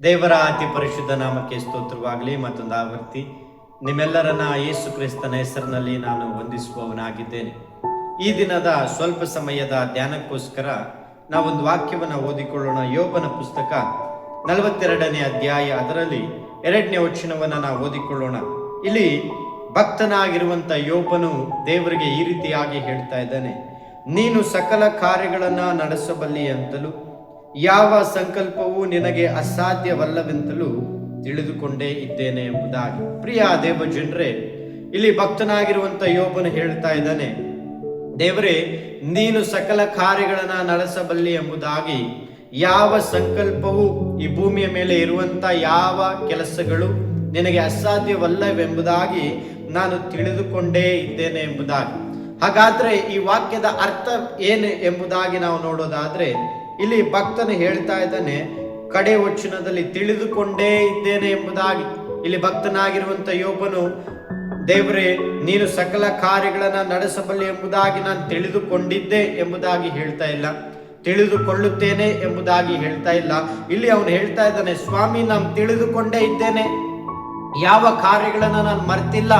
ದೇವರ ಅತಿ ಪರಿಶುದ್ಧ ನಾಮಕ್ಕೆ ಸ್ತೋತ್ರವಾಗಲಿ ಮತ್ತೊಂದು ಆವೃತ್ತಿ. ನಿಮ್ಮೆಲ್ಲರನ್ನ ಯೇಸು ಕ್ರಿಸ್ತನ ಹೆಸರಿನಲ್ಲಿ ನಾನು ವಂದಿಸುವವನಾಗಿದ್ದೇನೆ. ಈ ದಿನದ ಸ್ವಲ್ಪ ಸಮಯದ ಧ್ಯಾನಕ್ಕೋಸ್ಕರ ನಾವೊಂದು ವಾಕ್ಯವನ್ನು ಓದಿಕೊಳ್ಳೋಣ. ಯೋಬನ ಪುಸ್ತಕ ನಲವತ್ತೆರಡನೇ ಅಧ್ಯಾಯ ಅದರಲ್ಲಿ ಎರಡನೇ ವಚನವನ್ನು ನಾವು ಓದಿಕೊಳ್ಳೋಣ. ಇಲ್ಲಿ ಭಕ್ತನಾಗಿರುವಂತ ಯೋಬನು ದೇವರಿಗೆ ಈ ರೀತಿಯಾಗಿ ಹೇಳ್ತಾ ಇದ್ದಾನೆ, ನೀನು ಸಕಲ ಕಾರ್ಯಗಳನ್ನು ನಡೆಸಬಲ್ಲಿ ಅಂತಲೂ ಯಾವ ಸಂಕಲ್ಪವೂ ನಿನಗೆ ಅಸಾಧ್ಯವಲ್ಲವೆಂತಲೂ ತಿಳಿದುಕೊಂಡೇ ಇದ್ದೇನೆ ಎಂಬುದಾಗಿ. ಪ್ರಿಯ ದೇವ ಜನರೇ ಇಲ್ಲಿ ಭಕ್ತನಾಗಿರುವಂತ ಯೋಬನು ಹೇಳ್ತಾ ಇದ್ದಾನೆ, ದೇವರೇ, ನೀನು ಸಕಲ ಕಾರ್ಯಗಳನ್ನ ನಡೆಸಬಲ್ಲಿ ಎಂಬುದಾಗಿ, ಯಾವ ಸಂಕಲ್ಪವು ಈ ಭೂಮಿಯ ಮೇಲೆ ಇರುವಂತ ಯಾವ ಕೆಲಸಗಳು ನಿನಗೆ ಅಸಾಧ್ಯವಲ್ಲವೆಂಬುದಾಗಿ ನಾನು ತಿಳಿದುಕೊಂಡೇ ಇದ್ದೇನೆ ಎಂಬುದಾಗಿ. ಹಾಗಾದ್ರೆ ಈ ವಾಕ್ಯದ ಅರ್ಥ ಏನು ಎಂಬುದಾಗಿ ನಾವು ನೋಡೋದಾದ್ರೆ ಇಲ್ಲಿ ಭಕ್ತನು ಹೇಳ್ತಾ ಇದ್ದಾನೆ, ಕಡೆ ವಚನದಲ್ಲಿ ತಿಳಿದುಕೊಂಡೇ ಇದ್ದೇನೆ ಎಂಬುದಾಗಿ. ಇಲ್ಲಿ ಭಕ್ತನಾಗಿರುವಂತ ಯೋಬನು, ದೇವರೇ, ನೀನು ಸಕಲ ಕಾರ್ಯಗಳನ್ನ ನಡೆಸಬಲ್ಲೆ ಎಂಬುದಾಗಿ ನಾನು ತಿಳಿದುಕೊಂಡಿದ್ದೆ ಎಂಬುದಾಗಿ ಹೇಳ್ತಾ ಇಲ್ಲ. ತಿಳಿದುಕೊಳ್ಳುತ್ತೇನೆ ಎಂಬುದಾಗಿ ಹೇಳ್ತಾ ಇಲ್ಲ. ಇಲ್ಲಿ ಅವನು ಹೇಳ್ತಾ ಇದ್ದಾನೆ, ಸ್ವಾಮಿ, ನಾನು ತಿಳಿದುಕೊಂಡೇ ಇದ್ದೇನೆ. ಯಾವ ಕಾರ್ಯಗಳನ್ನ ನಾನು ಮರ್ತಿಲ್ಲ.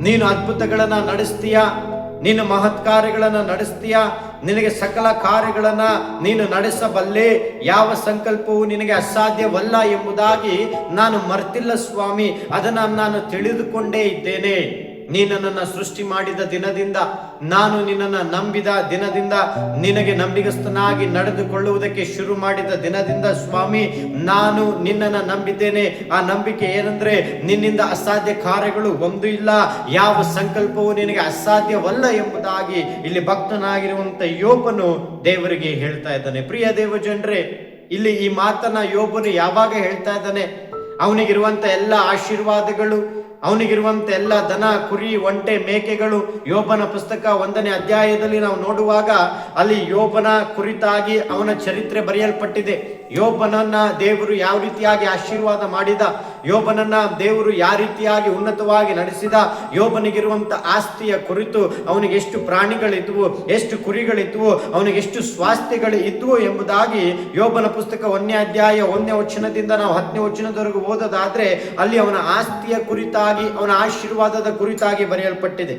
ನೀನು ಅದ್ಭುತಗಳನ್ನ ನಡೆಸ್ತೀಯಾ? ನೀನು ಮಹತ್ ಕಾರ್ಯಗಳನ್ನ ನಡೆಸ್ತೀಯ? ನಿನಗೆ ಸಕಲ ಕಾರ್ಯಗಳನ್ನು ನೀನು ನಡೆಸಬಲ್ಲೆ? ಯಾವ ಸಂಕಲ್ಪವು ನಿನಗೆ ಅಸಾಧ್ಯವಲ್ಲ ಎಂಬುದಾಗಿ ನಾನು ಮರ್ತಿಲ್ಲ ಸ್ವಾಮಿ. ಅದನ್ನ ನಾನು ತಿಳಿದುಕೊಂಡೇ ಇದ್ದೇನೆ. ನೀನು ನನ್ನನ್ನು ಸೃಷ್ಟಿ ಮಾಡಿದ ದಿನದಿಂದ ನಾನು ನಿನ್ನನ್ನು ನಂಬಿದ ದಿನದಿಂದ ನಿನಗೆ ನಂಬಿಗಸ್ತನಾಗಿ ನಡೆದುಕೊಳ್ಳುವುದಕ್ಕೆ ಶುರು ಮಾಡಿದ ದಿನದಿಂದ ಸ್ವಾಮಿ, ನಾನು ನಿನ್ನನ್ನು ನಂಬಿದ್ದೇನೆ. ಆ ನಂಬಿಕೆ ಏನಂದ್ರೆ ನಿನ್ನಿಂದ ಅಸಾಧ್ಯ ಕಾರ್ಯಗಳು ಒಂದು ಇಲ್ಲ. ಯಾವ ಸಂಕಲ್ಪವು ನಿನಗೆ ಅಸಾಧ್ಯವಲ್ಲ ಎಂಬುದಾಗಿ ಇಲ್ಲಿ ಭಕ್ತನಾಗಿರುವಂತ ಯೋಪನು ದೇವರಿಗೆ ಹೇಳ್ತಾ ಇದ್ದಾನೆ. ಪ್ರಿಯ ದೇವ ಜನರೇ ಇಲ್ಲಿ ಈ ಮಾತನ್ನ ಯೋಪನು ಯಾವಾಗ ಹೇಳ್ತಾ ಇದ್ದಾನೆ? ಅವನಿಗಿರುವಂತ ಎಲ್ಲ ಆಶೀರ್ವಾದಗಳು ಅವನಿಗಿರುವಂತ ಎಲ್ಲ ದನ, ಕುರಿ, ಒಂಟೆ, ಮೇಕೆಗಳು ಯೋಬನ ಪುಸ್ತಕ ಒಂದನೇ ಅಧ್ಯಾಯದಲ್ಲಿ ನಾವು ನೋಡುವಾಗ ಅಲ್ಲಿ ಯೋಬನ ಕುರಿತಾಗಿ ಅವನ ಚರಿತ್ರೆ ಬರೆಯಲ್ಪಟ್ಟಿದೆ. ಯೋಬನನ್ನ ದೇವರು ಯಾವ ರೀತಿಯಾಗಿ ಆಶೀರ್ವಾದ ಮಾಡಿದ? ಯೋಬನನ್ನ ದೇವರು ಯಾವ ರೀತಿಯಾಗಿ ಉನ್ನತವಾಗಿ ನಡೆಸಿದ? ಯೋಬನಿಗಿರುವಂತ ಆಸ್ತಿಯ ಕುರಿತು ಅವನಿಗೆ ಎಷ್ಟು ಪ್ರಾಣಿಗಳಿದ್ವು, ಎಷ್ಟು ಕುರಿಗಳಿದ್ವು, ಅವನಿಗೆ ಎಷ್ಟು ಸ್ವಾಸ್ಥ್ಯಗಳು ಇದ್ವು ಎಂಬುದಾಗಿ ಯೋಬನ ಪುಸ್ತಕ ಒಂದನೇ ಅಧ್ಯಾಯ ಒಂದನೇ ವಚನದಿಂದ ನಾವು ಹತ್ತನೇ ವಚನದವರೆಗೂ ಓದೋದಾದ್ರೆ ಅಲ್ಲಿ ಅವನ ಆಸ್ತಿಯ ಕುರಿತಾಗಿ, ಅವನ ಆಶೀರ್ವಾದದ ಕುರಿತಾಗಿ ಬರೆಯಲ್ಪಟ್ಟಿದೆ.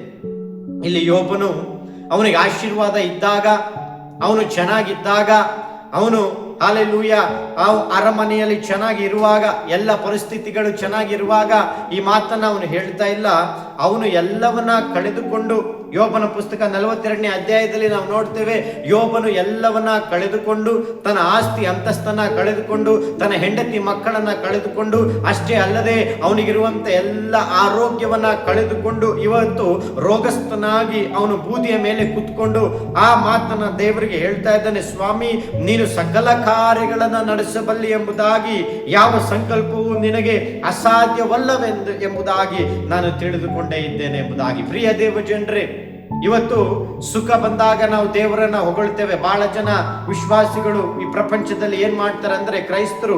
ಇಲ್ಲಿ ಯೋಬನು ಅವನಿಗೆ ಆಶೀರ್ವಾದ ಇದ್ದಾಗ, ಅವನು ಚೆನ್ನಾಗಿದ್ದಾಗ, ಅವನು ಹಾಲೆಲೂಯ. ಆ ಅರಮನೆಯಲ್ಲಿ ಚೆನ್ನಾಗಿ ಇರುವಾಗ ಎಲ್ಲ ಪರಿಸ್ಥಿತಿಗಳು ಚೆನ್ನಾಗಿರುವಾಗ ಈ ಮಾತನ್ನು ಅವನು ಹೇಳ್ತಾ ಇಲ್ಲ. ಅವನು ಎಲ್ಲವನ್ನ ಕಳೆದುಕೊಂಡು ಯೋಬನ ಪುಸ್ತಕ ನಲವತ್ತೆರಡನೇ ಅಧ್ಯಾಯದಲ್ಲಿ ನಾವು ನೋಡ್ತೇವೆ, ಯೋಬನು ಎಲ್ಲವನ್ನ ಕಳೆದುಕೊಂಡು, ತನ್ನ ಆಸ್ತಿ ಅಂತಸ್ತನ್ನ ಕಳೆದುಕೊಂಡು, ತನ್ನ ಹೆಂಡತಿ ಮಕ್ಕಳನ್ನ ಕಳೆದುಕೊಂಡು, ಅಷ್ಟೇ ಅಲ್ಲದೆ ಅವನಿಗಿರುವಂತ ಎಲ್ಲ ಆರೋಗ್ಯವನ್ನ ಕಳೆದುಕೊಂಡು, ಇವತ್ತು ರೋಗಸ್ಥನಾಗಿ ಅವನು ಬೂದಿಯ ಮೇಲೆ ಕೂತ್ಕೊಂಡು ಆ ಮಾತನ್ನ ದೇವರಿಗೆ ಹೇಳ್ತಾ ಇದ್ದಾನೆ, ಸ್ವಾಮಿ, ನೀನು ಸಕಲ ಕಾರ್ಯಗಳನ್ನ ನಡೆಸಬಲ್ಲಿ ಎಂಬುದಾಗಿ, ಯಾವ ಸಂಕಲ್ಪವು ನಿನಗೆ ಅಸಾಧ್ಯವಲ್ಲವೆಂದು ಎಂಬುದಾಗಿ ನಾನು ತಿಳಿದುಕೊಂಡೇ ಇದ್ದೇನೆ ಎಂಬುದಾಗಿ. ಪ್ರಿಯ ದೇವ ಜನರೇ ಇವತ್ತು ಸುಖ ಬಂದಾಗ ನಾವು ದೇವರನ್ನ ಹೊಗಳ್ತೇವೆ. ಬಹಳ ಜನ ವಿಶ್ವಾಸಿಗಳು ಈ ಪ್ರಪಂಚದಲ್ಲಿ ಏನ್ ಮಾಡ್ತಾರೆ ಅಂದ್ರೆ ಕ್ರೈಸ್ತರು.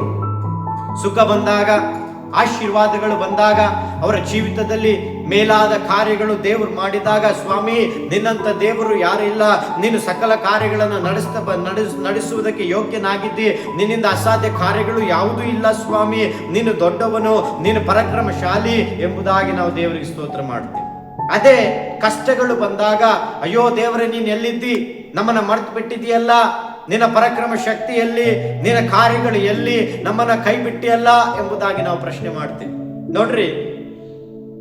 ಸುಖ ಬಂದಾಗ, ಆಶೀರ್ವಾದಗಳು ಬಂದಾಗ, ಅವರ ಜೀವಿತದಲ್ಲಿ ಮೇಲಾದ ಕಾರ್ಯಗಳು ದೇವರು ಮಾಡಿದಾಗ, ಸ್ವಾಮಿ, ನಿನ್ನಂತ ದೇವರು ಯಾರು ಇಲ್ಲ. ನೀನು ಸಕಲ ಕಾರ್ಯಗಳನ್ನು ನಡೆಸ್ತಾ ನಡೆಸ್, ನಡೆಸುವುದಕ್ಕೆ ಯೋಗ್ಯನಾಗಿದ್ದಿ. ನಿನ್ನಿಂದ ಅಸಾಧ್ಯ ಕಾರ್ಯಗಳು ಯಾವುದೂ ಇಲ್ಲ ಸ್ವಾಮಿ. ನೀನು ದೊಡ್ಡವನು, ನೀನು ಪರಾಕ್ರಮಶಾಲಿ ಎಂಬುದಾಗಿ ನಾವು ದೇವರಿಗೆ ಸ್ತೋತ್ರ ಮಾಡ್ತೇವೆ. ಅದೇ ಕಷ್ಟಗಳು ಬಂದಾಗ, ಅಯ್ಯೋ ದೇವರೇ, ನೀನು ಎಲ್ಲಿದ್ದಿ? ನಮ್ಮನ್ನ ಮರ್ತು ಬಿಟ್ಟಿದೆಯಲ್ಲ ನಿನ್ನ ಪರಾಕ್ರಮ ಶಕ್ತಿ ಎಲ್ಲಿ? ನಿನ್ನ ಕಾರ್ಯಗಳು ಎಲ್ಲಿ? ನಮ್ಮನ್ನ ಕೈ ಬಿಟ್ಟಿಯಲ್ಲ ಎಂಬುದಾಗಿ ನಾವು ಪ್ರಶ್ನೆ ಮಾಡ್ತೀವಿ. ನೋಡ್ರಿ,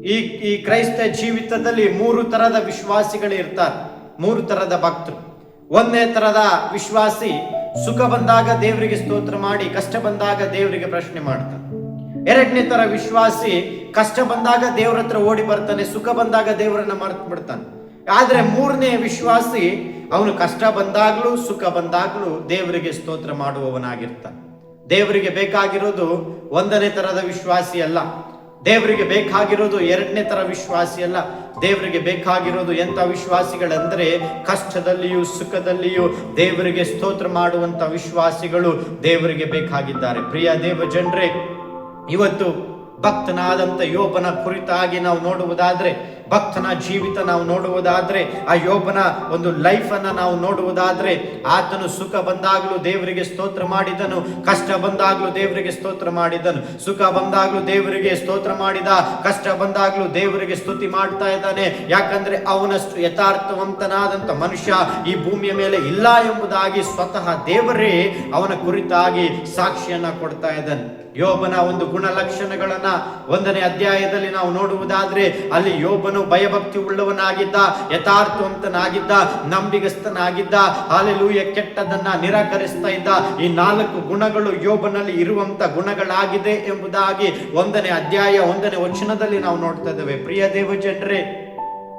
ಈ ಈ ಕ್ರೈಸ್ತ ಜೀವಿತದಲ್ಲಿ ಮೂರು ತರದ ವಿಶ್ವಾಸಿಗಳು ಇರ್ತಾರೆ. ಮೂರು ತರದ ಭಕ್ತರು. ಒಂದನೇ ತರದ ವಿಶ್ವಾಸಿ ಸುಖ ಬಂದಾಗ ದೇವರಿಗೆ ಸ್ತೋತ್ರ ಮಾಡಿ, ಕಷ್ಟ ಬಂದಾಗ ದೇವರಿಗೆ ಪ್ರಶ್ನೆ ಮಾಡ್ತಾನೆ ಎರಡನೇ ತರ ವಿಶ್ವಾಸಿ ಕಷ್ಟ ಬಂದಾಗ ದೇವ್ರ ಹತ್ರ ಓಡಿ ಬರ್ತಾನೆ, ಸುಖ ಬಂದಾಗ ದೇವರನ್ನ ಮರೆತು ಬಿಡ್ತಾನೆ. ಆದ್ರೆ ಮೂರನೇ ವಿಶ್ವಾಸಿ ಅವನು ಕಷ್ಟ ಬಂದಾಗ್ಲೂ, ಸುಖ ಬಂದಾಗ್ಲೂ ದೇವರಿಗೆ ಸ್ತೋತ್ರ ಮಾಡುವವನಾಗಿರ್ತಾನೆ. ದೇವರಿಗೆ ಬೇಕಾಗಿರೋದು ಒಂದನೇ ತರದ ವಿಶ್ವಾಸಿ ಅಲ್ಲ. ದೇವರಿಗೆ ಬೇಕಾಗಿರೋದು ಎರಡನೇ ತರ ವಿಶ್ವಾಸಿ ಅಲ್ಲ. ದೇವರಿಗೆ ಬೇಕಾಗಿರೋದು ಎಂತ ವಿಶ್ವಾಸಿಗಳಂದ್ರೆ ಕಷ್ಟದಲ್ಲಿಯೂ, ಸುಖದಲ್ಲಿಯೂ ದೇವರಿಗೆ ಸ್ತೋತ್ರ ಮಾಡುವಂತ ವಿಶ್ವಾಸಿಗಳು ದೇವರಿಗೆ ಬೇಕಾಗಿದ್ದಾರೆ. ಪ್ರಿಯ ದೇವ ಜನರೇ ಇವತ್ತು ಭಕ್ತನಾದಂಥ ಯೋಪನ ಕುರಿತಾಗಿ ನಾವು ನೋಡುವುದಾದ್ರೆ ಭಕ್ತನ ಜೀವಿತ ನಾವು ನೋಡುವುದಾದ್ರೆ, ಆ ಯೋಬನ ಒಂದು ಲೈಫ್ ಅನ್ನ ನಾವು ನೋಡುವುದಾದ್ರೆ, ಆತನು ಸುಖ ಬಂದಾಗಲೂ ದೇವರಿಗೆ ಸ್ತೋತ್ರ ಮಾಡಿದನು, ಕಷ್ಟ ಬಂದಾಗಲೂ ದೇವರಿಗೆ ಸ್ತೋತ್ರ ಮಾಡಿದನು, ಸುಖ ಬಂದಾಗಲೂ ದೇವರಿಗೆ ಸ್ತೋತ್ರ ಮಾಡಿದ, ಕಷ್ಟ ಬಂದಾಗಲೂ ದೇವರಿಗೆ ಸ್ತುತಿ ಮಾಡ್ತಾ ಇದ್ದಾನೆ. ಯಾಕಂದ್ರೆ ಅವನಷ್ಟು ಯಥಾರ್ಥವಂತನಾದಂತ ಮನುಷ್ಯ ಈ ಭೂಮಿಯ ಮೇಲೆ ಇಲ್ಲ ಎಂಬುದಾಗಿ ಸ್ವತಃ ದೇವರೇ ಅವನ ಕುರಿತಾಗಿ ಸಾಕ್ಷಿಯನ್ನ ಕೊಡ್ತಾ ಇದ್ದಾನೆ. ಯೋಬನ ಒಂದು ಗುಣಲಕ್ಷಣಗಳನ್ನ ಒಂದನೇ ಅಧ್ಯಾಯದಲ್ಲಿ ನಾವು ನೋಡುವುದಾದ್ರೆ, ಅಲ್ಲಿ ಯೋಬನು ಭಯಭಕ್ತಿ ಉಳ್ಳವನಾಗಿದ್ದ ಯಥಾರ್ಥವಂತನಾಗಿದ್ದ, ನಂಬಿಗಸ್ತನಾಗಿದ್ದ, ಹಾಲೆಲೂಯ, ಕೆಟ್ಟದನ್ನ ನಿರಾಕರಿಸ್ತಾ ಇದ್ದ ಈ ನಾಲ್ಕು ಗುಣಗಳು ಯೋಬನಲ್ಲಿ ಇರುವಂತ ಗುಣಗಳಾಗಿದೆ ಎಂಬುದಾಗಿ ಒಂದನೇ ಅಧ್ಯಾಯ, ಒಂದನೇ ವಚನದಲ್ಲಿ ನಾವು ನೋಡ್ತಾ ಇದ್ದೇವೆ. ಪ್ರಿಯ ದೇವ ಜನರೇ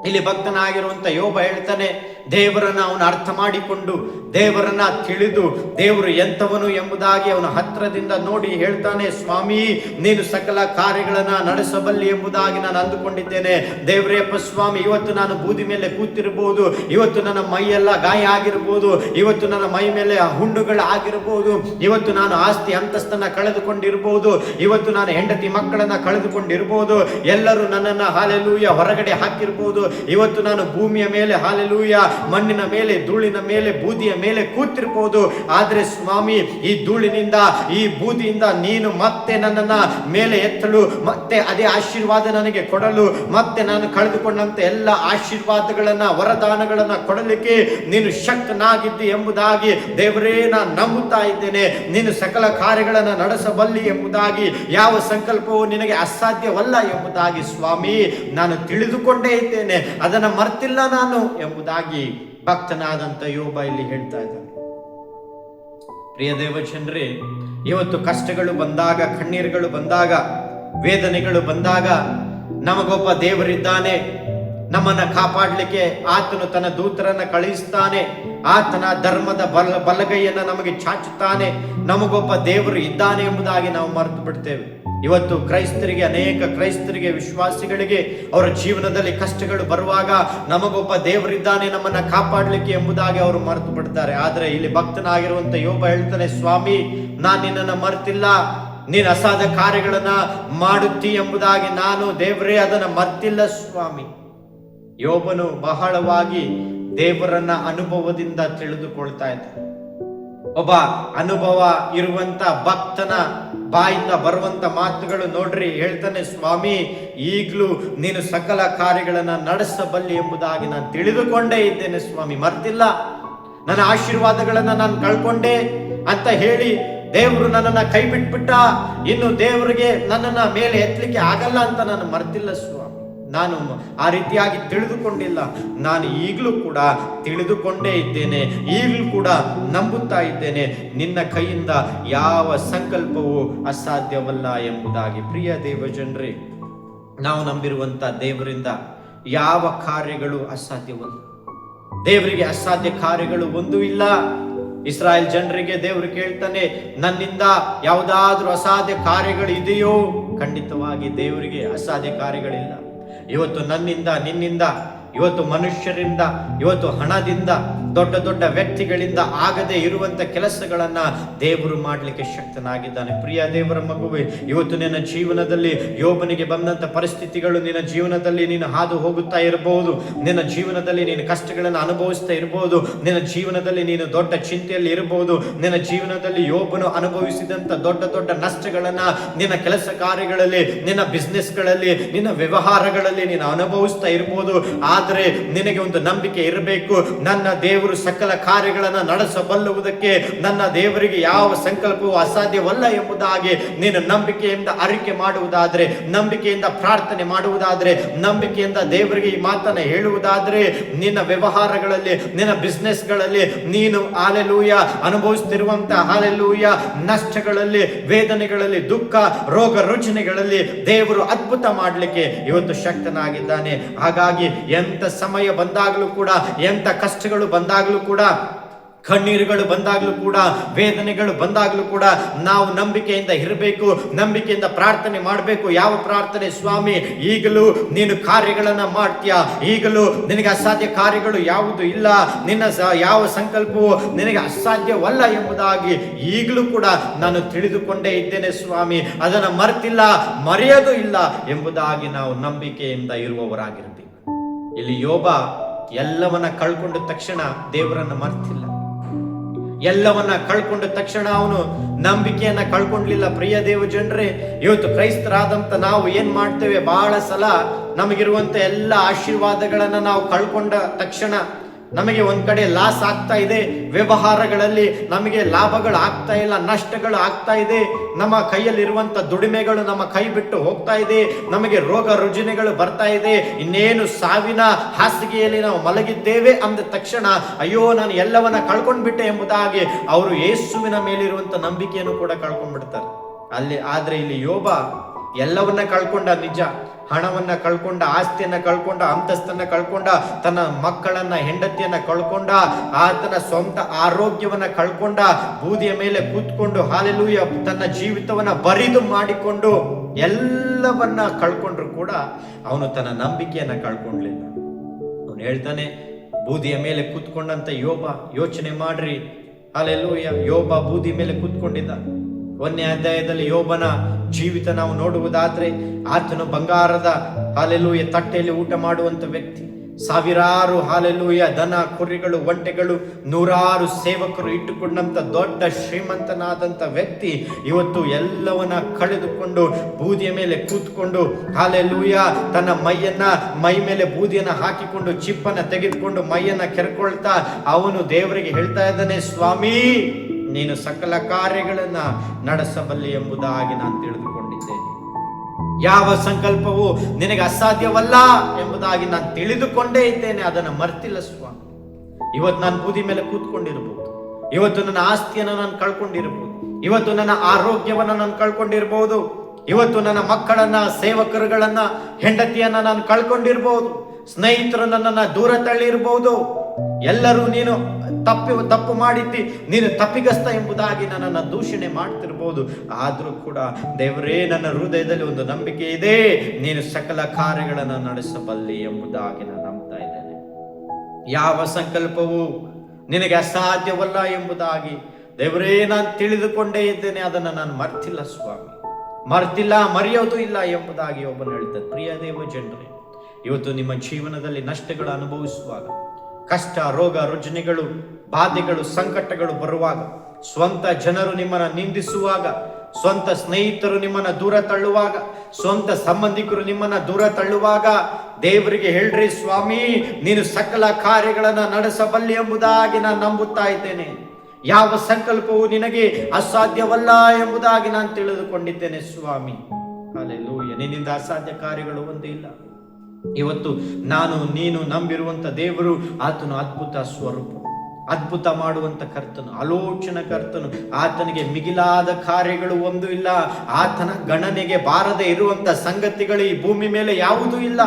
ಇಲ್ಲಿ ಭಕ್ತನಾಗಿರುವಂತ ಯೋಬ ಹೇಳ್ತಾನೆ ದೇವರನ್ನ ಅವನು ಅರ್ಥ ಮಾಡಿಕೊಂಡು, ದೇವರನ್ನ ತಿಳಿದು, ದೇವರು ಎಂಥವನು ಎಂಬುದಾಗಿ ಅವನ ಹತ್ರದಿಂದ ನೋಡಿ ಹೇಳ್ತಾನೆ, ಸ್ವಾಮಿ, ನೀನು ಸಕಲ ಕಾರ್ಯಗಳನ್ನ ನಡೆಸಬಲ್ಲಿ ಎಂಬುದಾಗಿ ನಾನು ಅಂದುಕೊಂಡಿದ್ದೇನೆ. ದೇವರೇಪ್ಪ ಸ್ವಾಮಿ, ಇವತ್ತು ನಾನು ಬೂದಿ ಮೇಲೆ ಕೂತಿರಬಹುದು ಇವತ್ತು ನನ್ನ ಮೈಯೆಲ್ಲ ಗಾಯ ಆಗಿರಬಹುದು ಇವತ್ತು ನನ್ನ ಮೈ ಮೇಲೆ ಹುಣ್ಣುಗಳು ಆಗಿರಬಹುದು ಇವತ್ತು ನಾನು ಆಸ್ತಿ ಅಂತಸ್ತನ್ನ ಕಳೆದುಕೊಂಡಿರಬಹುದು ಇವತ್ತು ನಾನು ಹೆಂಡತಿ ಮಕ್ಕಳನ್ನ ಕಳೆದುಕೊಂಡಿರಬಹುದು ಎಲ್ಲರೂ ನನ್ನನ್ನು ಹಾಲೆಲೂಯ ಹೊರಗಡೆ ಹಾಕಿರ್ಬೋದು, ಇವತ್ತು ನಾನು ಭೂಮಿಯ ಮೇಲೆ ಹಾಲೆಲೂಯ ಮಣ್ಣಿನ ಮೇಲೆ, ಧೂಳಿನ ಮೇಲೆ, ಬೂದಿಯ ಮೇಲೆ ಕೂತಿರ್ಬೋದು. ಆದ್ರೆ ಸ್ವಾಮಿ, ಈ ಧೂಳಿನಿಂದ, ಈ ಬೂದಿಯಿಂದ ನೀನು ಮತ್ತೆ ನನ್ನನ್ನ ಮೇಲೆ ಎತ್ತಲು, ಮತ್ತೆ ಅದೇ ಆಶೀರ್ವಾದ ನನಗೆ ಕೊಡಲು, ಮತ್ತೆ ನಾನು ಕಳೆದುಕೊಂಡಂತ ಎಲ್ಲ ಆಶೀರ್ವಾದಗಳನ್ನ, ವರದಾನಗಳನ್ನ ಕೊಡಲಿಕ್ಕೆ ನೀನು ಶಕ್ತನಾಗಿದ್ದಿ ಎಂಬುದಾಗಿ ದೇವರೇ ನಾನು ನಂಬುತ್ತಾ ಇದ್ದೇನೆ. ನೀನು ಸಕಲ ಕಾರ್ಯಗಳನ್ನ ನಡೆಸಬಲ್ಲಿ ಎಂಬುದಾಗಿ, ಯಾವ ಸಂಕಲ್ಪವು ನಿನಗೆ ಅಸಾಧ್ಯವಲ್ಲ ಎಂಬುದಾಗಿ ಸ್ವಾಮಿ, ನಾನು ತಿಳಿದುಕೊಂಡೇ ಇದ್ದೇನೆ. ಅದನ್ನ ಮರ್ತಿಲ್ಲ ನಾನು ಎಂಬುದಾಗಿ ಭಕ್ತನಾದಂತ ಯೋಬ ಇಲ್ಲಿ ಹೇಳ್ತಾ ಇದ್ದಾನೆ. ಪ್ರಿಯ ದೇವಚಂದ್ರೇ ಇವತ್ತು ಕಷ್ಟಗಳು ಬಂದಾಗ, ಕಣ್ಣೀರುಗಳು ಬಂದಾಗ, ವೇದನೆಗಳು ಬಂದಾಗ ನಮಗೊಬ್ಬ ದೇವರಿದ್ದಾನೆ. ನಮ್ಮನ್ನ ಕಾಪಾಡಲಿಕ್ಕೆ ಆತನು ತನ್ನ ದೂತರನ್ನ ಕಳಿಸ್ತಾನೆ ಆತನ ಧರ್ಮದ ಬಲ, ಬಲಗೈಯನ್ನ ನಮಗೆ ಚಾಚುತ್ತಾನೆ. ನಮಗೊಬ್ಬ ದೇವರು ಇದ್ದಾನೆ ಎಂಬುದಾಗಿ ನಾವು ಮರೆತು ಬಿಡ್ತೇವೆ. ಇವತ್ತು ಕ್ರೈಸ್ತರಿಗೆ, ಅನೇಕ ಕ್ರೈಸ್ತರಿಗೆ, ವಿಶ್ವಾಸಿಗಳಿಗೆ ಅವರ ಜೀವನದಲ್ಲಿ ಕಷ್ಟಗಳು ಬರುವಾಗ ನಮಗೊಬ್ಬ ದೇವರಿದ್ದಾನೆ ನಮ್ಮನ್ನ ಕಾಪಾಡಲಿಕ್ಕೆ ಎಂಬುದಾಗಿ ಅವರು ಮರೆತು ಬಿಡ್ತಾರೆ. ಆದರೆ ಇಲ್ಲಿ ಭಕ್ತನಾಗಿರುವಂತ ಯೋಬ ಹೇಳ್ತಾನೆ, ಸ್ವಾಮಿ, ನಾನು ನಿನ್ನನ್ನು ಮರ್ತಿಲ್ಲ. ನೀನು ಅಸಾಧ ಕಾರ್ಯಗಳನ್ನ ಮಾಡುತ್ತಿ ಎಂಬುದಾಗಿ ನಾನು ದೇವರೇ ಅದನ್ನ ಮರ್ತಿಲ್ಲ ಸ್ವಾಮಿ. ಯೋಬನು ಬಹಳವಾಗಿ ದೇವರನ್ನ ಅನುಭವದಿಂದ ತಿಳಿದುಕೊಳ್ತಾ ಇದ್ದ ಒಬ್ಬ ಅನುಭವ ಇರುವಂತ ಭಕ್ತನ ಬಾಯಿಂದ ಬರುವಂತ ಮಾತುಗಳು ನೋಡ್ರಿ, ಹೇಳ್ತಾನೆ, ಸ್ವಾಮಿ, ಈಗಲೂ ನೀನು ಸಕಲ ಕಾರ್ಯಗಳನ್ನು ನಡೆಸಬಲ್ಲಿ ಎಂಬುದಾಗಿ ನಾನು ತಿಳಿದುಕೊಂಡೇ ಇದ್ದೇನೆ ಸ್ವಾಮಿ, ಮರ್ತಿಲ್ಲ. ನನ್ನ ಆಶೀರ್ವಾದಗಳನ್ನು ನಾನು ಕಳ್ಕೊಂಡೆ ಅಂತ ಹೇಳಿ ದೇವರು ನನ್ನನ್ನ ಕೈ ಬಿಟ್ಬಿಟ್ಟ ಇನ್ನು ದೇವರಿಗೆ ನನ್ನನ್ನ ಮೇಲೆ ಎತ್ತಲಿಕ್ಕೆ ಆಗಲ್ಲ ಅಂತ ನಾನು ಮರ್ತಿಲ್ಲ ಸ್ವಾಮಿ. ನಾನು ಆ ರೀತಿಯಾಗಿ ತಿಳಿದುಕೊಂಡಿಲ್ಲ. ನಾನು ಈಗಲೂ ಕೂಡ ತಿಳಿದುಕೊಂಡೇ ಇದ್ದೇನೆ. ಈಗಲೂ ಕೂಡ ನಂಬುತ್ತಾ ಇದ್ದೇನೆ. ನಿನ್ನ ಕೈಯಿಂದ ಯಾವ ಸಂಕಲ್ಪವೂ ಅಸಾಧ್ಯವಲ್ಲ ಎಂಬುದಾಗಿ. ಪ್ರಿಯ ದೇವಜನರೇ, ನಾವು ನಂಬಿರುವಂತ ದೇವರಿಂದ ಯಾವ ಕಾರ್ಯಗಳು ಅಸಾಧ್ಯವಲ್ಲ. ದೇವರಿಗೆ ಅಸಾಧ್ಯ ಕಾರ್ಯಗಳು ಒಂದು ಇಲ್ಲ. ಇಸ್ರಾಯೇಲ್ ಜನರಿಗೆ ದೇವರು ಕೇಳ್ತಾನೆ, ನನ್ನಿಂದ ಯಾವುದಾದ್ರೂ ಅಸಾಧ್ಯ ಕಾರ್ಯಗಳು ಇದೆಯೋ? ಖಂಡಿತವಾಗಿ ದೇವರಿಗೆ ಅಸಾಧ್ಯ ಕಾರ್ಯಗಳಿಲ್ಲ. ಇವತ್ತು ನನ್ನಿಂದ ನಿನ್ನಿಂದ ಇವತ್ತು ಮನುಷ್ಯರಿಂದ ಇವತ್ತು ಹಣದಿಂದ ದೊಡ್ಡ ದೊಡ್ಡ ವ್ಯಕ್ತಿಗಳಿಂದ ಆಗದೆ ಇರುವಂತ ಕೆಲಸಗಳನ್ನ ದೇವರು ಮಾಡಲಿಕ್ಕೆ ಶಕ್ತನಾಗಿದ್ದಾನೆ. ಪ್ರಿಯ ದೇವರ ಮಗುವೆ, ಇವತ್ತು ನಿನ್ನ ಜೀವನದಲ್ಲಿ, ಯೋಬನಿಗೆ ಬಂದಂತ ಪರಿಸ್ಥಿತಿಗಳು ನಿನ್ನ ಜೀವನದಲ್ಲಿ ನೀನು ಹಾದು ಹೋಗುತ್ತಾ ಇರಬಹುದು. ನಿನ್ನ ಜೀವನದಲ್ಲಿ ನೀನು ಕಷ್ಟಗಳನ್ನು ಅನುಭವಿಸ್ತಾ ಇರಬಹುದು. ನಿನ್ನ ಜೀವನದಲ್ಲಿ ನೀನು ದೊಡ್ಡ ಚಿಂತೆಯಲ್ಲಿ ಇರಬಹುದು. ನಿನ್ನ ಜೀವನದಲ್ಲಿ ಯೋಬನು ಅನುಭವಿಸಿದಂತ ದೊಡ್ಡ ದೊಡ್ಡ ನಷ್ಟಗಳನ್ನ ನಿನ್ನ ಕೆಲಸ ಕಾರ್ಯಗಳಲ್ಲಿ, ನಿನ್ನ ಬಿಸ್ನೆಸ್ಗಳಲ್ಲಿ ನಿನ್ನ ವ್ಯವಹಾರಗಳಲ್ಲಿ ನೀನು ಅನುಭವಿಸ್ತಾ ಇರಬಹುದು. ಆದರೆ ನಿನಗೆ ಒಂದು ನಂಬಿಕೆ ಇರಬೇಕು. ನನ್ನ ದೇವರು ಸಕಲ ಕಾರ್ಯಗಳನ್ನು ನಡೆಸಬಲ್ಲುವುದಕ್ಕೆ ನನ್ನ ದೇವರಿಗೆ ಯಾವ ಸಂಕಲ್ಪವೂ ಅಸಾಧ್ಯವಲ್ಲ ಎಂಬುದಾಗಿ ನೀನು ನಂಬಿಕೆಯಿಂದ ಅರಿಕೆ ಮಾಡುವುದಾದ್ರೆ, ನಂಬಿಕೆಯಿಂದ ಪ್ರಾರ್ಥನೆ ಮಾಡುವುದಾದ್ರೆ, ನಂಬಿಕೆಯಿಂದ ದೇವರಿಗೆ ಈ ಮಾತನ್ನ ಹೇಳುವುದಾದ್ರೆ, ನಿನ್ನ ವ್ಯವಹಾರಗಳಲ್ಲಿ, ನಿನ್ನ ಬಿಸ್ನೆಸ್ಗಳಲ್ಲಿ ನೀನು ಹಾಲೆಲೂಯ ಅನುಭವಿಸುತ್ತಿರುವಂತಹ ಹಾಲೆಲೂಯ ನಷ್ಟಗಳಲ್ಲಿ, ವೇದನೆಗಳಲ್ಲಿ, ದುಃಖ, ರೋಗ ರುಚನೆಗಳಲ್ಲಿ ದೇವರು ಅದ್ಭುತ ಮಾಡಲಿಕ್ಕೆ ಇವತ್ತು ಶಕ್ತನಾಗಿದ್ದಾನೆ. ಹಾಗಾಗಿ ಎಂತ ಸಮಯ ಬಂದಾಗಲೂ ಕೂಡ, ಎಂತ ಕಷ್ಟಗಳು ಬಂದಾಗಲೂ ಕೂಡ, ಕಣ್ಣೀರುಗಳು ಬಂದಾಗಲೂ ಕೂಡ, ವೇದನೆಗಳು ಬಂದಾಗಲೂ ಕೂಡ ನಾವು ನಂಬಿಕೆಯಿಂದ ಇರಬೇಕು, ನಂಬಿಕೆಯಿಂದ ಪ್ರಾರ್ಥನೆ ಮಾಡಬೇಕು. ಯಾವ ಪ್ರಾರ್ಥನೆ? ಸ್ವಾಮಿ, ಈಗಲೂ ನೀನು ಕಾರ್ಯಗಳನ್ನು ಮಾಡ್ತೀಯ? ಈಗಲೂ ನಿನಗೆ ಅಸಾಧ್ಯ ಕಾರ್ಯಗಳು ಯಾವುದು ಇಲ್ಲ? ನಿನ್ನ ಯಾವ ಸಂಕಲ್ಪವು ನಿನಗೆ ಅಸಾಧ್ಯವಲ್ಲ ಎಂಬುದಾಗಿ ಈಗಲೂ ಕೂಡ ನಾನು ತಿಳಿದುಕೊಂಡೇ ಇದ್ದೇನೆ ಸ್ವಾಮಿ. ಅದನ್ನು ಮರೆತಿಲ್ಲ, ಮರೆಯೋದು ಇಲ್ಲ ಎಂಬುದಾಗಿ ನಾವು ನಂಬಿಕೆಯಿಂದ ಇರುವವರಾಗಿರ್ತೀವಿ ಇಲ್ಲಿ ಯೋಬ ಎಲ್ಲವನ್ನ ಕಳ್ಕೊಂಡ ತಕ್ಷಣ ದೇವರನ್ನ ಮರ್ತಿಲ್ಲ. ಎಲ್ಲವನ್ನ ಕಳ್ಕೊಂಡ ತಕ್ಷಣ ಅವನು ನಂಬಿಕೆಯನ್ನ ಕಳ್ಕೊಂಡ್ಲಿಲ್ಲ. ಪ್ರಿಯ ದೇವ ಜನರೇ, ಇವತ್ತು ಕ್ರೈಸ್ತರಾದಂತ ನಾವು ಏನ್ ಮಾಡ್ತೇವೆ? ಬಹಳ ಸಲ ನಮಗಿರುವಂತ ಎಲ್ಲ ಆಶೀರ್ವಾದಗಳನ್ನ ನಾವು ಕಳ್ಕೊಂಡ ತಕ್ಷಣ ನಮಗೆ ಒಂದ್ ಕಡೆ ಲಾಸ್ ಆಗ್ತಾ ಇದೆ, ವ್ಯವಹಾರಗಳಲ್ಲಿ ನಮಗೆ ಲಾಭಗಳು ಆಗ್ತಾ ಇಲ್ಲ, ನಷ್ಟಗಳು ಆಗ್ತಾ ಇದೆ, ನಮ್ಮ ಕೈಯಲ್ಲಿರುವಂತ ದುಡಿಮೆಗಳು ನಮ್ಮ ಕೈ ಬಿಟ್ಟು ಹೋಗ್ತಾ ಇದೆ, ನಮಗೆ ರೋಗ ರುಜಿನಗಳು ಬರ್ತಾ ಇದೆ, ಇನ್ನೇನು ಸಾವಿನ ಹಾಸಿಗೆಯಲ್ಲಿ ನಾವು ಮಲಗಿದ್ದೇವೆ ಅಂದ ತಕ್ಷಣ, ಅಯ್ಯೋ, ನಾನು ಎಲ್ಲವನ್ನ ಕಳ್ಕೊಂಡ್ಬಿಟ್ಟೆ ಎಂಬುದಾಗಿ ಅವರು ಯೇಸುವಿನ ಮೇಲಿರುವಂತ ನಂಬಿಕೆಯನ್ನು ಕೂಡ ಕಳ್ಕೊಂಡ್ಬಿಡ್ತಾರೆ. ಅಲ್ಲಿ, ಆದ್ರೆ ಇಲ್ಲಿ ಯೋಬ ಎಲ್ಲವನ್ನ ಕಳ್ಕೊಂಡ ನಿಜ, ಹಣವನ್ನ ಕಳ್ಕೊಂಡ, ಆಸ್ತಿಯನ್ನ ಕಳ್ಕೊಂಡ, ಅಂತಸ್ತನ್ನ ಕಳ್ಕೊಂಡ, ತನ್ನ ಮಕ್ಕಳನ್ನ, ಹೆಂಡತಿಯನ್ನ ಕಳ್ಕೊಂಡ, ಆತನ ಸ್ವಂತ ಆರೋಗ್ಯವನ್ನ ಕಳ್ಕೊಂಡ, ಬೂದಿಯ ಮೇಲೆ ಕೂತ್ಕೊಂಡು ಹಾಲೆಲೂಯ ತನ್ನ ಜೀವಿತವನ್ನ ಬರಿದು ಮಾಡಿಕೊಂಡು ಎಲ್ಲವನ್ನ ಕಳ್ಕೊಂಡ್ರು ಕೂಡ ಅವನು ತನ್ನ ನಂಬಿಕೆಯನ್ನ ಕಳ್ಕೊಂಡ್ಲಿಲ್ಲ. ಅವನು ಹೇಳ್ತಾನೆ, ಬೂದಿಯ ಮೇಲೆ ಕೂತ್ಕೊಂಡಂತ ಯೋಬ, ಯೋಚನೆ ಮಾಡ್ರಿ. ಅಲ್ಲೆಲ್ಲೂಯ ಯೋಬ ಬೂದಿ ಮೇಲೆ ಕೂತ್ಕೊಂಡಿದ್ದ. ಒಂದನೇ ಅಧ್ಯಾಯದಲ್ಲಿ ಯೋಬನ ಜೀವಿತ ನಾವು ನೋಡುವುದಾದ್ರೆ ಆತನು ಬಂಗಾರದ, ಹಾಲೆಲೂಯ, ತಟ್ಟೆಯಲ್ಲಿ ಊಟ ಮಾಡುವಂತ ವ್ಯಕ್ತಿ. ಸಾವಿರಾರು ಹಾಲೆಲೂಯ ದನ, ಕುರಿಗಳು, ಒಂಟೆಗಳು, ನೂರಾರು ಸೇವಕರು ಇಟ್ಟುಕೊಂಡಂತ ದೊಡ್ಡ ಶ್ರೀಮಂತನಾದಂತ ವ್ಯಕ್ತಿ ಇವತ್ತು ಎಲ್ಲವನ್ನ ಕಳೆದುಕೊಂಡು ಬೂದಿಯ ಮೇಲೆ ಕೂತ್ಕೊಂಡು ಹಾಲೆಲೂಯ ತನ್ನ ಮೈಯನ್ನ, ಮೈ ಮೇಲೆ ಬೂದಿಯನ್ನು ಹಾಕಿಕೊಂಡು ಚಿಪ್ಪನ್ನ ತೆಗೆದುಕೊಂಡು ಮೈಯನ್ನ ಕೆರ್ಕೊಳ್ತಾ ಅವನು ದೇವರಿಗೆ ಹೇಳ್ತಾ ಇದ್ದಾನೆ, ಸ್ವಾಮಿ ನೀನು ಸಕಲ ಕಾರ್ಯಗಳನ್ನು ನಡೆಸಬಲ್ಲೆ ಎಂಬುದಾಗಿ ನಾನು ತಿಳಿದುಕೊಂಡಿದ್ದೇನೆ. ಯಾವ ಸಂಕಲ್ಪವು ನಿನಗೆ ಅಸಾಧ್ಯವಲ್ಲ ಎಂಬುದಾಗಿ ನಾನು ತಿಳಿದುಕೊಂಡೇ ಇದ್ದೇನೆ, ಅದನ್ನು ಮರ್ತಿಲ್ಲ ಸ್ವಾಮಿ. ಇವತ್ತು ನಾನು ಬೂದಿ ಮೇಲೆ ಕೂತ್ಕೊಂಡಿರ್ಬೋದು. ಇವತ್ತು ನನ್ನ ಆಸ್ತಿಯನ್ನು ನಾನು ಕಳ್ಕೊಂಡಿರ್ಬೋದು. ಇವತ್ತು ನನ್ನ ಆರೋಗ್ಯವನ್ನು ನಾನು ಕಳ್ಕೊಂಡಿರ್ಬೋದು. ಇವತ್ತು ನನ್ನ ಮಕ್ಕಳನ್ನ, ಸೇವಕರುಗಳನ್ನ, ಹೆಂಡತಿಯನ್ನ ನಾನು ಕಳ್ಕೊಂಡಿರ್ಬೋದು. ಸ್ನೇಹಿತರು ನನ್ನನ್ನ ದೂರ ತಳ್ಳಿರ್ಬೋದು. ಎಲ್ಲರೂ ನೀನು ತಪ್ಪಿ, ತಪ್ಪು ಮಾಡಿದ್ದಿ, ನೀನು ತಪ್ಪಿಗಸ್ತ ಎಂಬುದಾಗಿ ನನ್ನನ್ನು ದೂಷಣೆ ಮಾಡ್ತಿರ್ಬೋದು. ಆದರೂ ಕೂಡ ದೇವರೇ, ನನ್ನ ಹೃದಯದಲ್ಲಿ ಒಂದು ನಂಬಿಕೆ ಇದೆ. ನೀನು ಸಕಲ ಕಾರ್ಯಗಳನ್ನು ನಡೆಸಬಲ್ಲಿ ಎಂಬುದಾಗಿ ನಾನು ನಂಬ್ತಾ ಇದ್ದೇನೆ. ಯಾವ ಸಂಕಲ್ಪವು ನಿನಗೆ ಅಸಾಧ್ಯವಲ್ಲ ಎಂಬುದಾಗಿ ದೇವರೇ, ನಾನು ತಿಳಿದುಕೊಂಡೇ ಇದ್ದೇನೆ. ಅದನ್ನು ನಾನು ಮರ್ತಿಲ್ಲ ಸ್ವಾಮಿ. ಮರ್ತಿಲ್ಲ, ಮರೆಯೋದು ಇಲ್ಲ ಎಂಬುದಾಗಿ ಒಬ್ಬನು ಹೇಳ್ತಾರೆ ಪ್ರಿಯ ದೇವ ಜನರೇ ಇವತ್ತು ನಿಮ್ಮ ಜೀವನದಲ್ಲಿ ನಷ್ಟಗಳು ಅನುಭವಿಸುವಾಗ ಕಷ್ಟ, ರೋಗ, ರುಜಿನಿಗಳು, ಬಾಧೆಗಳು, ಸಂಕಟಗಳು ಬರುವಾಗ, ಸ್ವಂತ ಜನರು ನಿಮ್ಮನ್ನ ನಿಂದಿಸುವಾಗ, ಸ್ವಂತ ಸ್ನೇಹಿತರು ನಿಮ್ಮನ್ನ ದೂರ ತಳ್ಳುವಾಗ, ಸ್ವಂತ ಸಂಬಂಧಿಕರು ನಿಮ್ಮನ್ನ ದೂರ ತಳ್ಳುವಾಗ, ದೇವರಿಗೆ ಹೇಳ್ರಿ ಸ್ವಾಮಿ, ನೀನು ಸಕಲ ಕಾರ್ಯಗಳನ್ನ ನಡೆಸಬಲ್ಲೆ ಎಂಬುದಾಗಿ ನಾನು ನಂಬುತ್ತಾ ಇದ್ದೇನೆ. ಯಾವ ಸಂಕಲ್ಪವು ನಿನಗೆ ಅಸಾಧ್ಯವಲ್ಲ ಎಂಬುದಾಗಿ ನಾನು ತಿಳಿದುಕೊಂಡಿದ್ದೇನೆ ಸ್ವಾಮಿ. ಅಲ್ಲೆಲ್ಲೂ ನಿನ್ನಿಂದ ಅಸಾಧ್ಯ ಕಾರ್ಯಗಳು ಒಂದೇ ಇಲ್ಲ. ಇವತ್ತು ನಾನು, ನೀನು ನಂಬಿರುವಂತ ದೇವರು ಆತನು ಅದ್ಭುತ ಸ್ವರೂಪ. ಅದ್ಭುತ ಮಾಡುವಂತ ಕರ್ತನು, ಆಲೋಚನ ಕರ್ತನು. ಆತನಿಗೆ ಮಿಗಿಲಾದ ಕಾರ್ಯಗಳು ಒಂದು ಇಲ್ಲ. ಆತನ ಗಣನೆಗೆ ಬಾರದೆ ಇರುವಂತ ಸಂಗತಿಗಳು ಈ ಭೂಮಿ ಮೇಲೆ ಯಾವುದೂ ಇಲ್ಲ.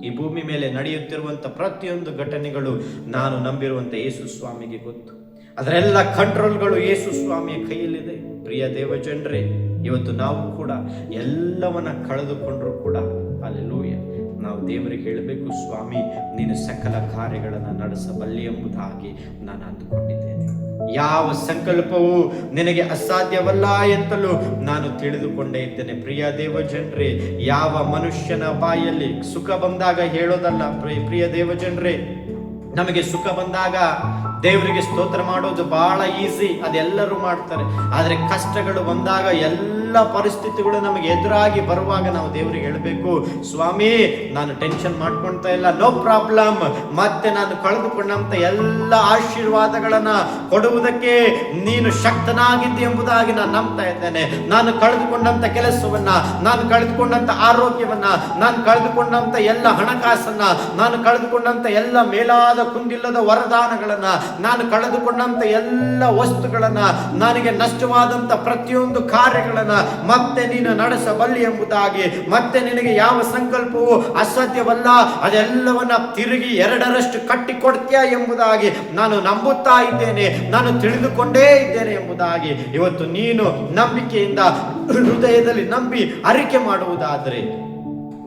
ಈ ಭೂಮಿ ಮೇಲೆ ನಡೆಯುತ್ತಿರುವಂತ ಪ್ರತಿಯೊಂದು ಘಟನೆಗಳು ನಾನು ನಂಬಿರುವಂತ ಯೇಸು ಸ್ವಾಮಿಗೆ ಗೊತ್ತು. ಅದರೆಲ್ಲ ಕಂಟ್ರೋಲ್ಗಳು ಯೇಸು ಸ್ವಾಮಿಯ ಕೈಯಲ್ಲಿದೆ. ಪ್ರಿಯ ದೇವ ಜನರೇ ಇವತ್ತು ನಾವು ಕೂಡ ಎಲ್ಲವನ್ನ ಕಳೆದುಕೊಂಡರೂ ಕೂಡ ದೇವರಿಗೆ ಹೇಳಬೇಕು, ಸ್ವಾಮಿ, ನೀನು ಸಕಲ ಕಾರ್ಯಗಳನ್ನು ನಡೆಸಬಲ್ಲೆ ಎಂಬುದಾಗಿ ನಾನು ಅಂದುಕೊಂಡಿದ್ದೇನೆ. ಯಾವ ಸಂಕಲ್ಪವು ನಿನಗೆ ಅಸಾಧ್ಯವಲ್ಲ ಎಂತಲೂ ನಾನು ತಿಳಿದುಕೊಂಡೇ ಇದ್ದೇನೆ. ಪ್ರಿಯ ದೇವ ಜನರೇ ಯಾವ ಮನುಷ್ಯನ ಬಾಯಲ್ಲಿ ಸುಖ ಬಂದಾಗ ಹೇಳೋದಲ್ಲ, ಪ್ರಿಯ ಪ್ರಿಯ ದೇವ ಜನರೇ ನಮಗೆ ಸುಖ ಬಂದಾಗ ದೇವರಿಗೆ ಸ್ತೋತ್ರ ಮಾಡೋದು ಬಹಳ ಈಸಿ ಅದೆಲ್ಲರೂ ಮಾಡ್ತಾರೆ. ಆದರೆ ಕಷ್ಟಗಳು ಬಂದಾಗ ಎಲ್ಲ ಪರಿಸ್ಥಿತಿಗಳು ನಮಗೆ ಎದುರಾಗಿ ಬರುವಾಗ ನಾವು ದೇವರಿಗೆ ಹೇಳಬೇಕು, ಸ್ವಾಮಿ, ನಾನು ಟೆನ್ಷನ್ ಮಾಡ್ಕೊಳ್ತಾ ಇಲ್ಲ, ನೋ ಪ್ರಾಬ್ಲಮ್. ಮತ್ತೆ ನಾನು ಕಳೆದುಕೊಂಡಂತ ಎಲ್ಲ ಆಶೀರ್ವಾದಗಳನ್ನ ಕೊಡುವುದಕ್ಕೆ ನೀನು ಶಕ್ತನಾಗಿದ್ದೆ ಎಂಬುದಾಗಿ ನಾನು ನಂಬ್ತಾ ಇದ್ದೇನೆ. ನಾನು ಕಳೆದುಕೊಂಡಂತ ಕೆಲಸವನ್ನ, ನಾನು ಕಳೆದುಕೊಂಡಂತ ಆರೋಗ್ಯವನ್ನ, ನಾನು ಕಳೆದುಕೊಂಡಂತ ಎಲ್ಲ ಹಣಕಾಸನ್ನ, ನಾನು ಕಳೆದುಕೊಂಡಂತ ಎಲ್ಲ ಮೇಲಾದ ಕುಂದಿಲ್ಲದ ವರದಾನಗಳನ್ನ ನಾನು ಕಳೆದುಕೊಂಡಂತ ಎಲ್ಲ ವಸ್ತುಗಳನ್ನ, ನನಗೆ ನಷ್ಟವಾದಂತ ಪ್ರತಿಯೊಂದು ಕಾರ್ಯಗಳನ್ನ ಮತ್ತೆ ನೀನು ನಡೆಸಬಲ್ಲಿ ಎಂಬುದಾಗಿ, ಮತ್ತೆ ನಿನಗೆ ಯಾವ ಸಂಕಲ್ಪವು ಅಸಾಧ್ಯವಲ್ಲ, ಅದೆಲ್ಲವನ್ನ ತಿರುಗಿ ಎರಡರಷ್ಟು ಕಟ್ಟಿಕೊಡ್ತೀಯ ಎಂಬುದಾಗಿ ನಾನು ನಂಬುತ್ತಾ ಇದ್ದೇನೆ, ನಾನು ತಿಳಿದುಕೊಂಡೇ ಇದ್ದೇನೆ ಎಂಬುದಾಗಿ ಇವತ್ತು ನೀನು ನಂಬಿಕೆಯಿಂದ ಹೃದಯದಲ್ಲಿ ನಂಬಿ ಅರಿಕೆ ಮಾಡುವುದಾದರೆ,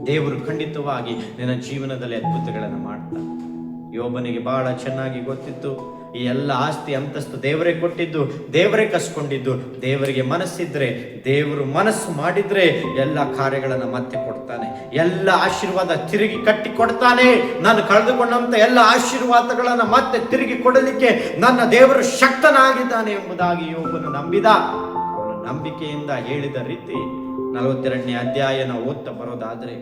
ದೇವರು ಖಂಡಿತವಾಗಿ ನಿನ್ನ ಜೀವನದಲ್ಲಿ ಅದ್ಭುತಗಳನ್ನು ಮಾಡ್ತಾನೆ. ಯೋಬನಿಗೆ ಬಹಳ ಚೆನ್ನಾಗಿ ಗೊತ್ತಿತ್ತು. ಈ ಎಲ್ಲ ಆಸ್ತಿ ಅಂತಸ್ತು ದೇವರೇ ಕೊಟ್ಟಿದ್ದು, ದೇವರೇ ಕಸ್ಕೊಂಡಿದ್ದು. ದೇವರಿಗೆ ಮನಸ್ಸಿದ್ರೆ, ದೇವರು ಮನಸ್ಸು ಮಾಡಿದ್ರೆ ಎಲ್ಲ ಕಾರ್ಯಗಳನ್ನು ಮತ್ತೆ ಕೊಡ್ತಾನೆ. ಎಲ್ಲ ಆಶೀರ್ವಾದ ತಿರುಗಿ ಕಟ್ಟಿ ಕೊಡ್ತಾನೆ. ನಾನು ಕಳೆದುಕೊಂಡಂತ ಎಲ್ಲ ಆಶೀರ್ವಾದಗಳನ್ನ ಮತ್ತೆ ತಿರುಗಿ ಕೊಡಲಿಕ್ಕೆ ನನ್ನ ದೇವರು ಶಕ್ತನಾಗಿದ್ದಾನೆ ಎಂಬುದಾಗಿ ಯೋಬನು ನಂಬಿದ. ಅವನ ನಂಬಿಕೆಯಿಂದ ಹೇಳಿದ ರೀತಿ ನಲವತ್ತೆರಡನೇ ಅಧ್ಯಾಯನ ಓದ್ತಾ ಬರೋದಾದ್ರೆ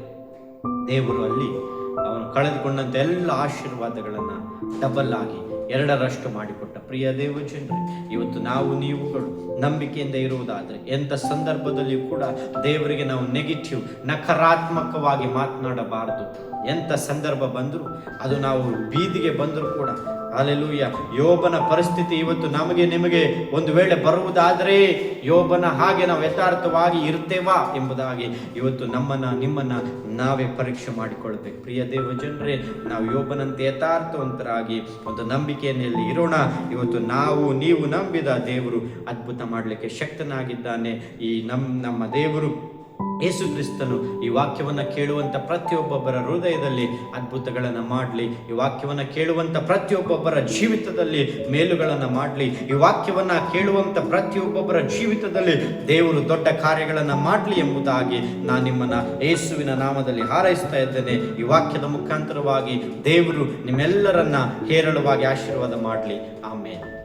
ದೇವರು ಅಲ್ಲಿ ಅವನು ಕಳೆದುಕೊಂಡಂತ ಎಲ್ಲ ಆಶೀರ್ವಾದಗಳನ್ನ ಡಬಲ್ ಆಗಿ ಎರಡರಷ್ಟು ಮಾಡಿಕೊಟ್ಟ ಪ್ರಿಯ ದೇವಜನರೇ ಇವತ್ತು ನಾವು ನೀವುಗಳು ನಂಬಿಕೆಯಿಂದ ಇರುವುದಾದರೆ ಎಂಥ ಸಂದರ್ಭದಲ್ಲಿಯೂ ಕೂಡ ದೇವರಿಗೆ ನಾವು ನೆಗೆಟಿವ್ ನಕಾರಾತ್ಮಕವಾಗಿ ಮಾತನಾಡಬಾರದು. ಎಂಥ ಸಂದರ್ಭ ಬಂದರೂ ಅದು ನಾವು ಬೀದಿಗೆ ಬಂದರೂ ಕೂಡ ಅಲ್ಲೆಲೂಯ ಯೋಬನ ಪರಿಸ್ಥಿತಿ ಇವತ್ತು ನಮಗೆ ನಿಮಗೆ ಒಂದು ವೇಳೆ ಬರುವುದಾದರೆ ಯೋಬನ ಹಾಗೆ ನಾವು ಯಥಾರ್ಥವಾಗಿ ಇರ್ತೇವಾ ಎಂಬುದಾಗಿ ಇವತ್ತು ನಮ್ಮನ್ನ, ನಿಮ್ಮನ್ನ ನಾವೇ ಪರೀಕ್ಷೆ ಮಾಡಿಕೊಳ್ಬೇಕು. ಪ್ರಿಯ ದೇವ ಜನರೇ ನಾವು ಯೋಬನಂತೆ ಯಥಾರ್ಥವಂತರಾಗಿ ಒಂದು ನಂಬಿಕೆಯಲ್ಲಿ ಇರೋಣ. ಇವತ್ತು ನಾವು, ನೀವು ನಂಬಿದ ದೇವರು ಅದ್ಭುತ ಮಾಡಲಿಕ್ಕೆ ಶಕ್ತನಾಗಿದ್ದಾನೆ. ಈ ನಮ್ಮ ನಮ್ಮ ದೇವರು ಯೇಸು ಕ್ರಿಸ್ತನು ಈ ವಾಕ್ಯವನ್ನು ಕೇಳುವಂತ ಪ್ರತಿಯೊಬ್ಬೊಬ್ಬರ ಹೃದಯದಲ್ಲಿ ಅದ್ಭುತಗಳನ್ನು ಮಾಡಲಿ, ಈ ವಾಕ್ಯವನ್ನು ಕೇಳುವಂತ ಪ್ರತಿಯೊಬ್ಬೊಬ್ಬರ ಜೀವಿತದಲ್ಲಿ ಮೇಲುಗಳನ್ನು ಮಾಡಲಿ, ಈ ವಾಕ್ಯವನ್ನು ಕೇಳುವಂತ ಪ್ರತಿಯೊಬ್ಬೊಬ್ಬರ ಜೀವಿತದಲ್ಲಿ ದೇವರು ದೊಡ್ಡ ಕಾರ್ಯಗಳನ್ನು ಮಾಡಲಿ ಎಂಬುದಾಗಿ ನಾನು ನಿಮ್ಮನ್ನು ಯೇಸುವಿನ ನಾಮದಲ್ಲಿ ಹಾರೈಸ್ತಾ ಇದ್ದೇನೆ. ಈ ವಾಕ್ಯದ ಮುಖಾಂತರವಾಗಿ ದೇವರು ನಿಮ್ಮೆಲ್ಲರನ್ನ ಹೇರಳವಾಗಿ ಆಶೀರ್ವಾದ ಮಾಡಲಿ. ಆಮೇಲೆ